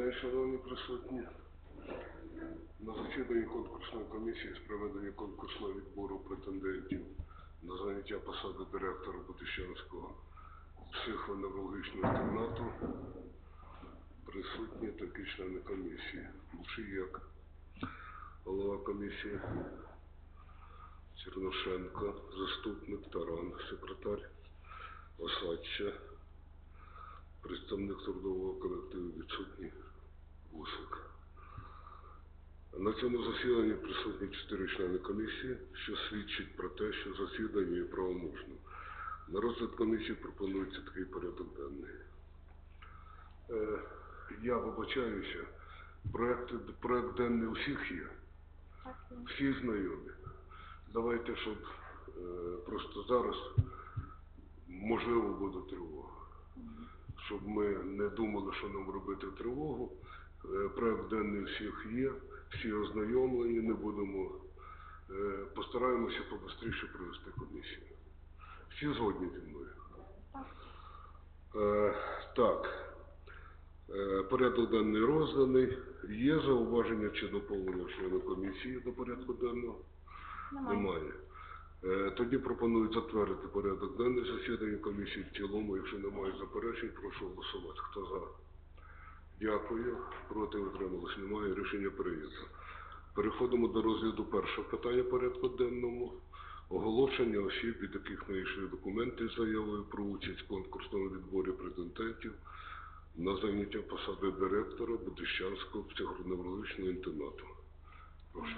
День, шановні присутні. На засіданні конкурсної комісії з проведення конкурсного відбору претендентів на заняття посади директора Бутищанського психоневрологічного інтернату присутні такі члени комісії. Мушияк, голова комісії, Черношенко, заступник, Таран, секретар, Осадча, представник трудового колективу відсутній Усик. На цьому засіданні присутні чотири члени комісії, що свідчить про те, що засідання є правомочним. На розгляд комісії пропонується такий порядок денний. Е, я вибачаюся, проект, проект денний у всіх є, є. всі знайомі. Давайте, щоб е, просто зараз можливо буде тривога щоб ми не думали, що нам робити тривогу. Е, Проект денний всіх є, всі ознайомлені, не будемо, е, постараємося побистріше провести комісію. Всі згодні зі мною? Так. Е, так, Е, порядок денний розданий. Є зауваження чи доповнення члена комісії до порядку денного? Немає. Немає. Е, Тоді пропоную затвердити порядок денний засідання комісії в цілому. Якщо немає заперечень, прошу голосувати. Хто за? Дякую. Проти утрималось немає. Рішення прийнято. Переходимо до розгляду першого питання порядку денному. Оголошення осіб, від яких надійшли документи з заявою про участь в конкурсному відборі претендентів на заняття посади директора Будищанського психоневрологічного інтернату. Прошу.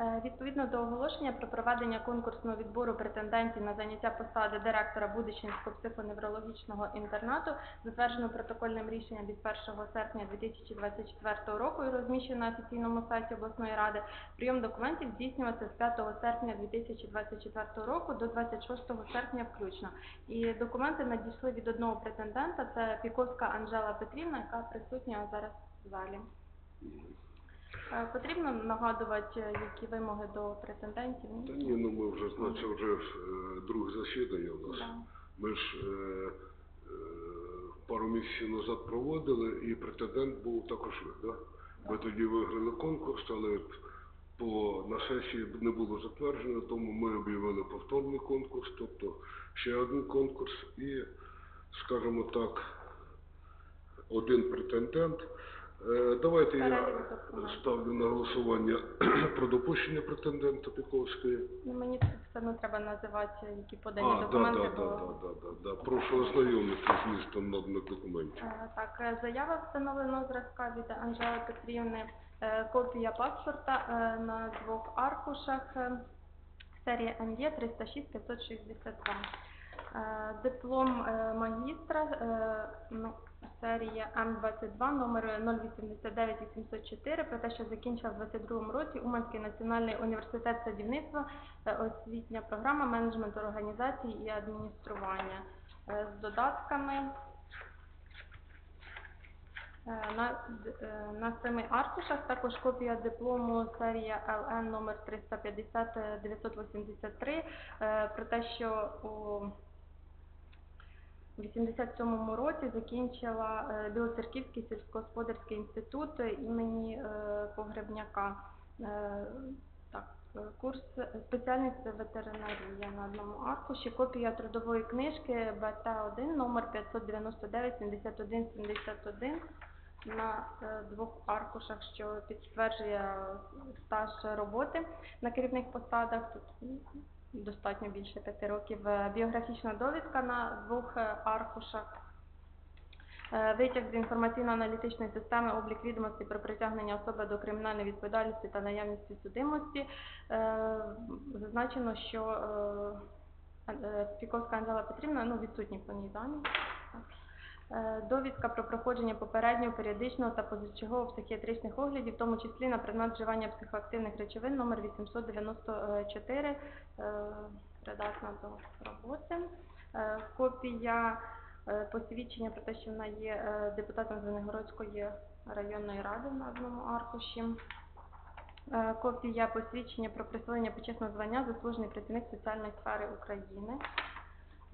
Е, Відповідно до оголошення про проведення конкурсного відбору претендентів на заняття посади директора Будищенського психоневрологічного інтернату, затверджено протокольним рішенням від 1 серпня 2024 року і розміщено на офіційному сайті обласної ради, прийом документів здійснювався з 5 серпня 2024 року до 26 серпня включно. І документи надійшли від одного претендента, це Піковська Анжела Петрівна, яка присутня зараз в залі. Е, Потрібно нагадувати, е, які вимоги до претендентів? Та ні, ну ми вже, значить, вже е, друге засідання у нас. Да. Ми ж е, е, пару місяців назад проводили, і претендент був також ви, да? Ви тоді виграли конкурс, але по, на сесії не було затверджено, тому ми об'явили повторний конкурс, тобто ще один конкурс і, скажімо так, один претендент. Е, Давайте я ставлю на голосування про допущення претендента Піковської. Ну, мені тут все одно треба називати, які подані А, да, документи. да, да, бо- да, да, да, да. Прошу ознайомитися з містом наданих документів. Е, Так, е, заява встановленого зразка від Анжели Петрівни, е, копія паспорта е, на двох аркушах, е, серія МЄ 306 562. Е, Диплом е, магістра, е, ну, серія М22, номер 089 804, про те, що закінчила в 22 році Уманський національний університет садівництва, освітня програма менеджменту організації і адміністрування. Е, З додатками Е, На, е, на семи аркушах також копія диплому серія ЛН номер 350 е, 983 е, про те, що у 87-му році закінчила е, Білоцерківський сільськогосподарський інститут імені е, Погребняка. Е, Так, курс спеціальність ветеринарія на одному аркуші, копія трудової книжки БТ1 номер 599 71 71 на двох аркушах, що підтверджує стаж роботи на керівних посадах. Тут достатньо більше п'яти років. Е, Біографічна довідка на двох е, аркушах. Е, Витяг з інформаційно-аналітичної системи облік відомостей про притягнення особи до кримінальної відповідальності та наявності судимості. Зазначено, що Піковська Анжела Петрівна ну, відсутні по ній дані. Е, Довідка про проходження попереднього, періодичного та позачергового психіатричних оглядів, в тому числі на предмет вживання психоактивних речовин номер 894, е, придатна до роботи. Копія е, посвідчення про те, що вона є е, депутатом Звенигородської районної ради на одному аркуші. Копія посвідчення про присвоєння почесного звання заслужений працівник соціальної сфери України.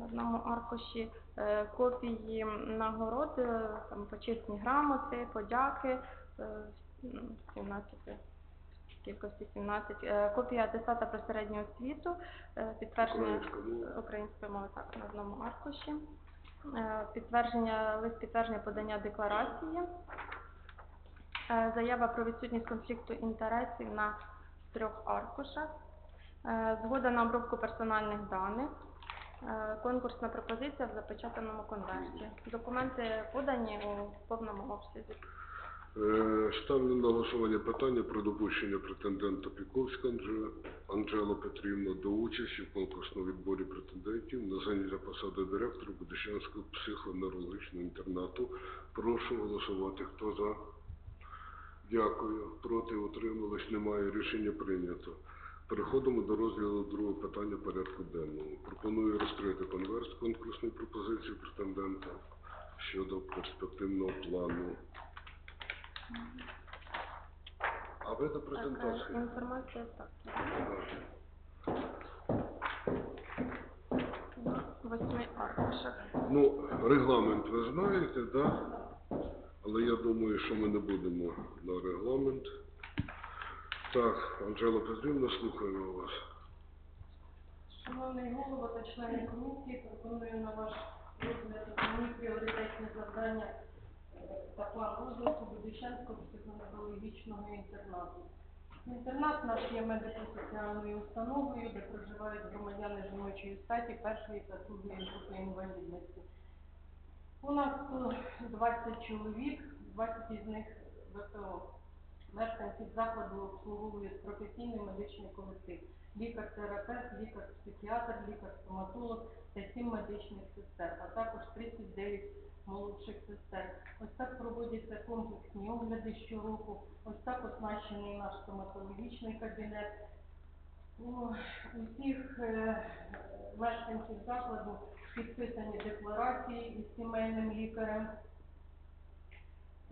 На одному аркуші е, копії нагород, е, там почесні грамоти, подяки, е, 17 кількості 17, е, копія атестата про середню освіту, е, підтвердження української мови так на одному аркуші, е, підтвердження лист підтвердження подання декларації, е, заява про відсутність конфлікту інтересів на трьох аркушах, е, згода на обробку персональних даних, е, конкурсна пропозиція в запечатаному конверті. Документи подані у повному обсязі. Е, Ставлю на голосування питання про допущення претендента Піковська Анже- Петрівна до участі в конкурсному відборі претендентів на заняття посади директора Будищанського психоневрологічного інтернату. Прошу голосувати. Хто за? Дякую. Проти утримались немає. Рішення прийнято. Переходимо до розгляду другого питання порядку денного. Пропоную розкрити конверт конкурсної пропозиції претендента щодо перспективного плану. А ви до Так, е, презентації? інформація так. Восьми аркушах. Ну, регламент ви знаєте, так? Да? Але я думаю, що ми не будемо на регламент. Так, Анжела Петрівна, слухаємо вас. Шановний голово та члени комісії, пропоную на ваш розгляд основні пріоритетні завдання е, та план розвитку Будищанського психоневрологічного інтернату. Інтернат наш є медико-соціальною установою, де проживають громадяни жіночої статі першої та другої групи інвалідності. У нас 20 чоловік, 20 із них ВПО. Мешканців закладу обслуговують професійний медичний колектив лікар-терапевт, лікар-психіатр, лікар-стоматолог та 7 медичних сестер, а також 39 молодших сестер. Ось так проводяться комплексні огляди щороку, ось так оснащений наш стоматологічний кабінет. У усіх е, мешканців закладу підписані декларації із сімейним лікарем.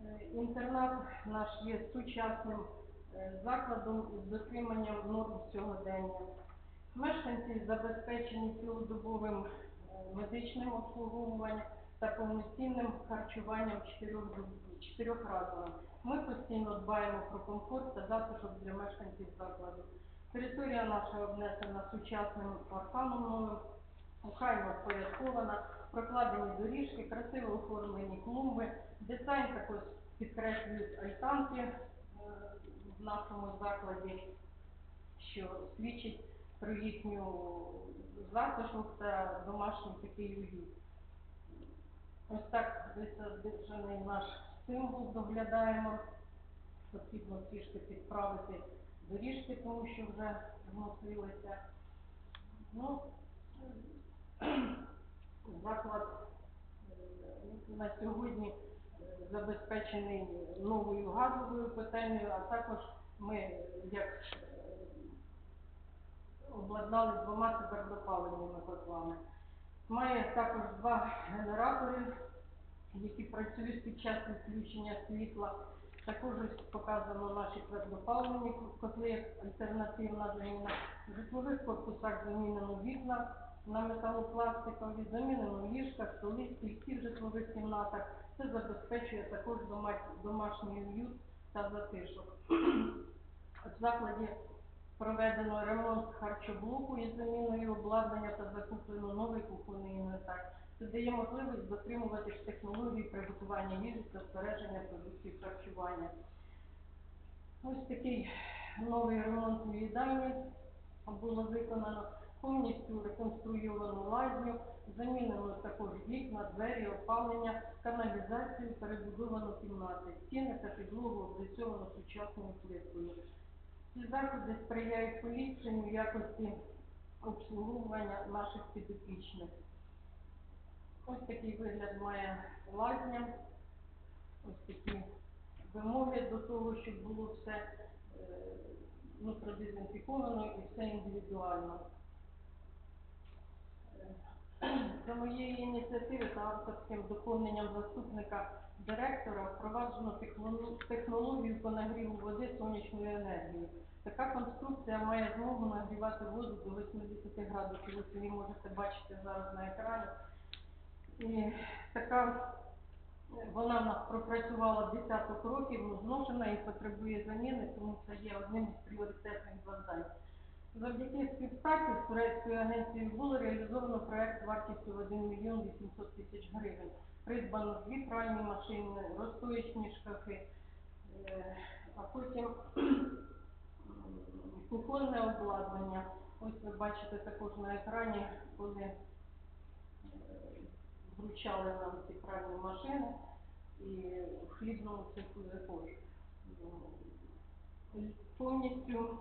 Е, Інтернат наш є сучасним е, закладом з дотриманням норм сьогодення. Мешканці забезпечені цілодобовим е, медичним обслуговуванням та повноцінним харчуванням чотирьох- чотирьохразовим. Ми постійно дбаємо про комфорт та затишок для мешканців закладу. Територія наша обнесена сучасним парканом новим, охайно впорядкована, прокладені доріжки, красиво оформлені клумби. Дизайн також підкреслюють альтанки е, в нашому закладі, що свідчить про їхню затишок та домашній такий уют. Ось так висаджений наш символ, доглядаємо. Потрібно трішки підправити доріжки, тому що вже зносилися. Ну, заклад е, на сьогодні забезпечений новою газовою котельнею, а також ми, як обладнали двома твердопаливними котлами. Має також два генератори, які працюють під час відключення світла. Також показано наші твердопаливні котли альтернативна заміна. В житлових корпусах замінено вікна на металопластикові, замінено ліжка, столи, стільці в житлових кімнатах. Це забезпечує також домашній уют та затишок. В закладі проведено ремонт харчоблоку із заміною обладнання та закуплено новий кухонний інвентар. Це дає можливість дотримуватись технології приготування їжі та збереження продуктів харчування. Ось такий новий ремонт у їдальні було виконано. Повністю реконструйовано лазню, замінено також вікна, двері, опалення, каналізацію, перебудовано кімнати, стіни та підлогу облицьовано сучасною плиткою. Ці заходи сприяють поліпшенню якості обслуговування наших підопічних. Ось такий вигляд має лазня, ось такі вимоги до того, щоб було все е, ну, продезінфіковано і все індивідуально. За моєї ініціативи та авторським доповненням заступника директора впроваджено технологію по нагріву води сонячною енергією. Така конструкція має змогу нагрівати воду до 80 градусів. Ви собі можете бачити зараз на екрані. І така вона в нас пропрацювала десяток років, зношена і потребує заміни, тому це є одним із пріоритетних завдань. Завдяки співпраці з турецькою агенцією було реалізовано проект вартістю в 1 мільйон 800 тисяч гривень. Придбано дві пральні машини, розстоячні шкафи, е, а потім кухонне обладнання. Ось ви бачите також на екрані, коли е, вручали нам ці пральні машини і в хлібному цеху також. Повністю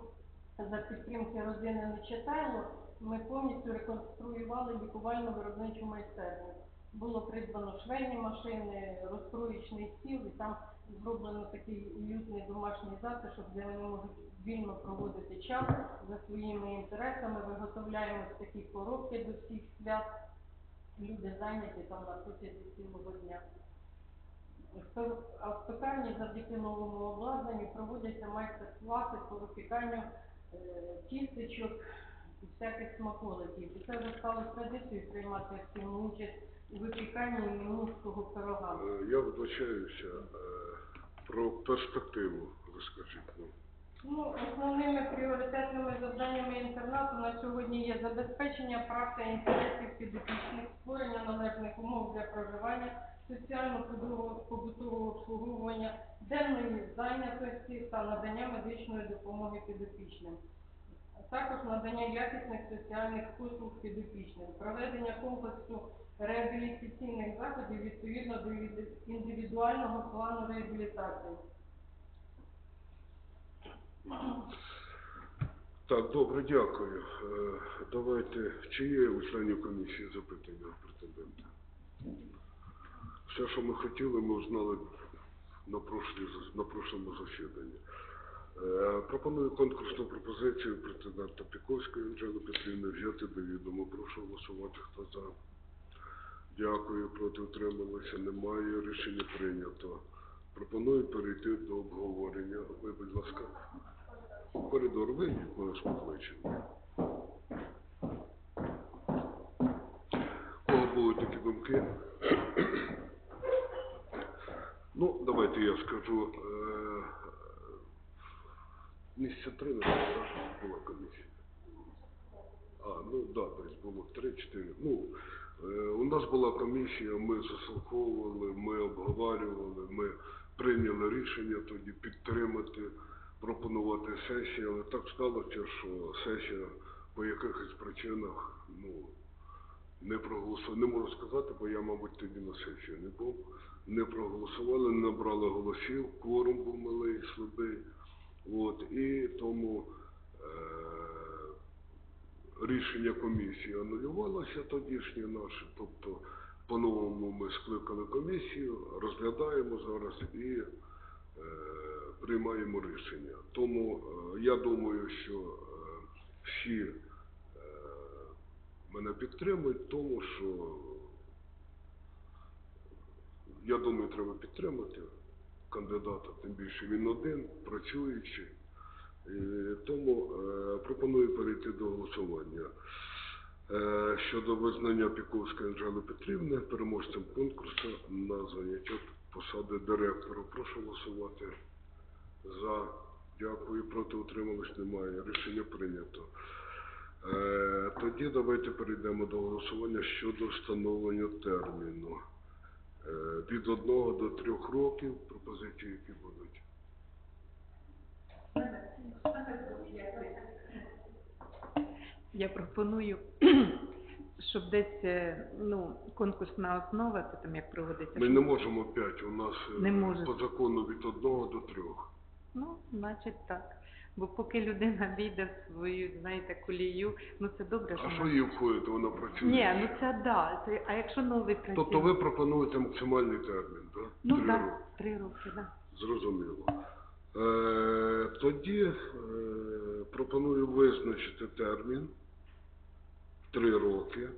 за підтримки родини Нечитайло ми повністю реконструювали лікувально-виробничу майстерню. Було придбано швейні машини, розстроєчний стіл, і там зроблено такий уютний домашній затишок, де вони можуть вільно проводити час за своїми інтересами. Виготовляємо такі коробки до всіх свят. Люди зайняті там на протязі цілого дня. А В автокарні завдяки новому обладнанню проводяться майстер-класи по випіканню тістечок і всяких смаколиків. І це вже стало традицією приймати активну участь у випіканні мінського пирога. Е, Я вибачаюся е, про перспективу, розкажіть нам. Ну, основними пріоритетними завданнями інтернату на сьогодні є забезпечення прав та інтересів підопічних, створення належних умов для проживання, соціально-побутового обслуговування, денної зайнятості та надання медичної допомоги підопічним. Також надання якісних соціальних послуг підопічним, проведення комплексу реабілітаційних заходів відповідно до індивідуального плану реабілітації. Так, добре, дякую. Е, Давайте, чи є у членів комісії запитання претендента? Все, що ми хотіли, ми узнали на, прошлій, зас- на прошлому засіданні. Е, Пропоную конкурсну пропозицію претендента Піковської Анжели Петрівни взяти до відома. Прошу голосувати, хто за. Дякую, проти утрималися. Немає. Рішення прийнято. Пропоную перейти до обговорення. Ви, будь ласка. Коридор вийдіть, ми вас покличемо. Кого будуть такі думки? Ну, давайте я скажу. Е, місяця три назад була комісія. А, ну да, десь було три-чотири. Ну, е, у нас була комісія, ми заслуховували, ми обговорювали, ми прийняли рішення тоді підтримати, пропонувати сесію, але так сталося, що сесія по якихось причинах, ну, не проголосувала. Не можу сказати, бо я, мабуть, тоді на сесії не був. Не проголосували, не набрали голосів, кворум був малий, слабий. От, і тому е, рішення комісії анулювалося тодішнє наше, тобто по-новому ми скликали комісію, розглядаємо зараз і е, приймаємо рішення. Тому е, я думаю, що е, всі е, мене підтримують, тому що я думаю, треба підтримати кандидата, тим більше він один, працюючий. Е, Тому е, пропоную перейти до голосування. Е, Щодо визнання Піковської Анжели Петрівни переможцем конкурсу на заняття посади директора. Прошу голосувати за. Дякую, проти утримались немає. Рішення прийнято. Тоді давайте перейдемо до голосування щодо встановлення терміну. Е, Від одного до трьох років пропозиції, які будуть. Я пропоную, щоб десь е, ну, конкурсна основа, це там як проводиться. Ми не можемо п'ять, у нас е, Не по закону від одного до трьох. Ну, значить так. Бо поки людина війде в свою, знаєте, колію, ну це добре, що А що вона- її входить? Вона працює. Ні, ну це да. Це, а якщо новий працює? Тобто ви пропонуєте максимальний термін, так? Ну Три так, роки. три роки, так. Зрозуміло. Е, тоді е, пропоную визначити термін три роки.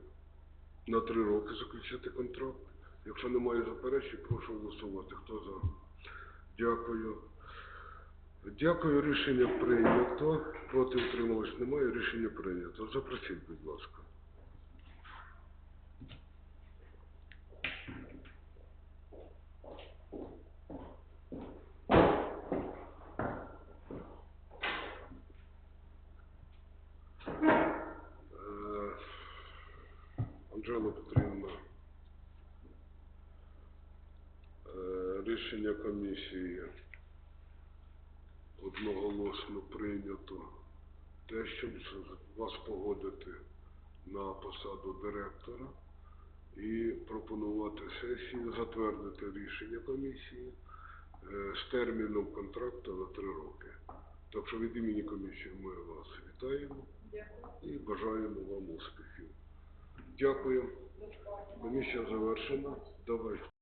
на три роки заключити контракт. Якщо немає заперечень, прошу голосувати. Хто за? Дякую. Дякую, рішення прийнято. Проти утрималось немає, рішення прийнято. Запросіть, будь ласка. Е, Анжела Петрівна, е, рішення комісії одноголосно прийнято те, щоб вас погодити на посаду директора і пропонувати сесії затвердити рішення комісії е, з терміном контракту на три роки. Так що від імені комісії ми вас вітаємо і бажаємо вам успіхів. Дякую. Комісія завершена. Давай.